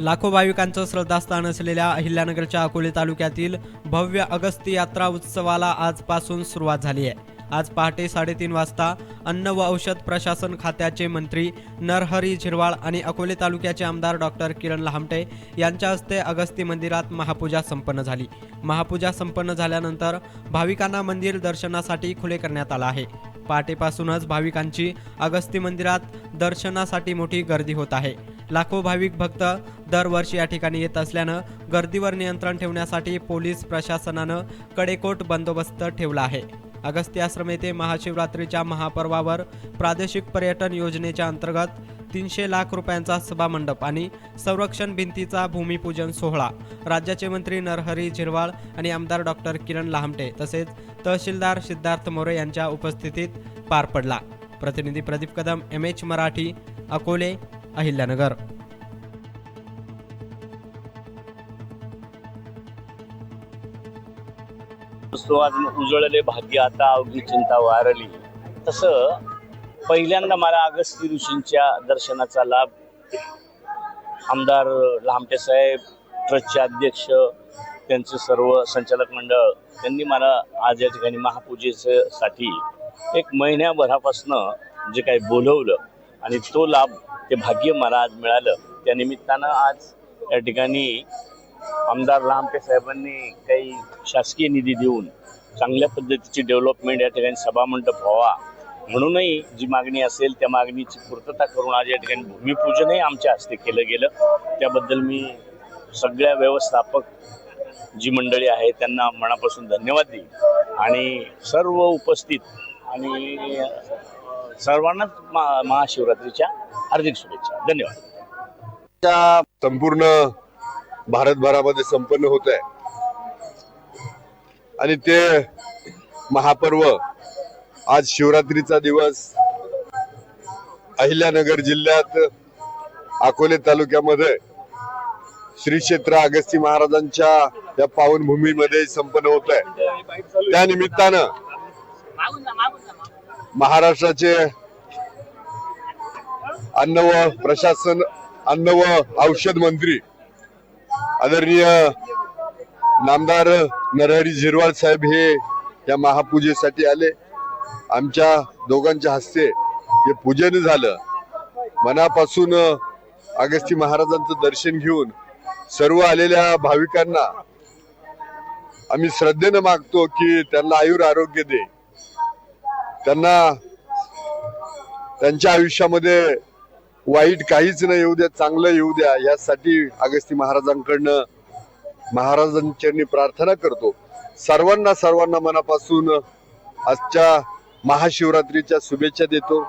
लाखो भाविकांचं श्रद्धास्थान असलेल्या अहिल्यानगरच्या अकोले तालुक्यातील भव्य अगस्ती यात्रा उत्सवाला आजपासून सुरुवात झाली आहे. आज पहाटे साडेतीन वाजता अन्न व औषध प्रशासन खात्याचे मंत्री नरहरी झिरवाळ आणि अकोले तालुक्याचे आमदार डॉक्टर किरण लहामटे यांच्या हस्ते अगस्ती मंदिरात महापूजा संपन्न झाली. महापूजा संपन्न झाल्यानंतर भाविकांना मंदिर दर्शनासाठी खुले करण्यात आलं आहे. पहाटेपासूनच भाविकांची अगस्ती मंदिरात दर्शनासाठी मोठी गर्दी होत आहे. लाखो भाविक भक्त दरवर्षी या ठिकाणी येत असल्यानं गर्दीवर नियंत्रण ठेवण्यासाठी पोलीस प्रशासनानं कडेकोट बंदोबस्त ठेवला आहे. अगस्ती आश्रम येथे महाशिवरात्रीच्या महापर्वावर प्रादेशिक पर्यटन योजनेच्या अंतर्गत तीनशे लाख रुपयांचा सभामंडप आणि संरक्षण भिंतीचा भूमिपूजन सोहळा. राज्याचे मंत्री नरहरी झिरवाळ आणि आमदार डॉक्टर किरण लहामटे तसेच तहसीलदार सिद्धार्थ मोरे यांच्या उपस्थितीत पार पडला. प्रतिनिधी प्रदीप कदम एम एच मराठी अकोले अहिल्यानगर. उजळले भाग्य आता अवघी चिंता वारली. तसं पहिल्यांदा मला अगस्ती ऋषींच्या दर्शनाचा लाभ आमदार लामटे साहेब ट्रस्टचे अध्यक्ष त्यांचं सर्व संचालक मंडळ त्यांनी मला आज या ठिकाणी महापूजेसाठी एक महिन्याभरापासनं जे काही बोलवलं आणि तो लाभ ते भाग्य मला आज मिळालं. त्या निमित्तानं आज या ठिकाणी आमदार लांबे साहेबांनी काही शासकीय निधी देऊन चांगल्या पद्धतीची डेव्हलपमेंट या ठिकाणी सभामंडप व्हावा. म्हणूनही जी मागणी असेल त्या मागणीची पूर्तता करून आज या ठिकाणी भूमिपूजनही आमच्या हस्ते केलं गेलं. त्याबद्दल मी सगळ्या व्यवस्थापक जी मंडळी आहे त्यांना मनापासून धन्यवाद देईन. आणि सर्व उपस्थित आणि सर्वांनाच महाशिवरात्रीच्या हार्दिक शुभेच्छा. धन्यवाद. त्या संपूर्ण भारतभरामध्ये संपन्न होत आहे आणि ते महापर्व आज शिवरात्रीचा दिवस. अहिल्यानगर जिल्ह्यात अकोले तालुक्यामध्ये श्री क्षेत्र अगस्ती महाराजांच्या या पावनभूमीमध्ये संपन्न होत आहे त्या निमित्तानं महाराष्ट्राचे अन्न व प्रशासन अन्न व औषध मंत्री आदरणीय नामदार नरहरी झिरवाळ साहेब हे या महापूजेसाठी आले. आमच्या दोघांच्या हस्ते हे पूजन झालं. मनापासून अगस्ती महाराजांचं दर्शन घेऊन सर्व आलेल्या भाविकांना आम्ही श्रद्धेनं मागतो की त्यांना आयुर आरोग्य दे. त्यांना त्यांच्या आयुष्यामध्ये वाईट काहीच नाही येऊ द्या चांगलं येऊ द्या. यासाठी अगस्ती महाराजांकडनं महाराजांच्यांनी प्रार्थना करतो. सर्वांना सर्वांना मनापासून आजच्या महाशिवरात्रीच्या शुभेच्छा देतो.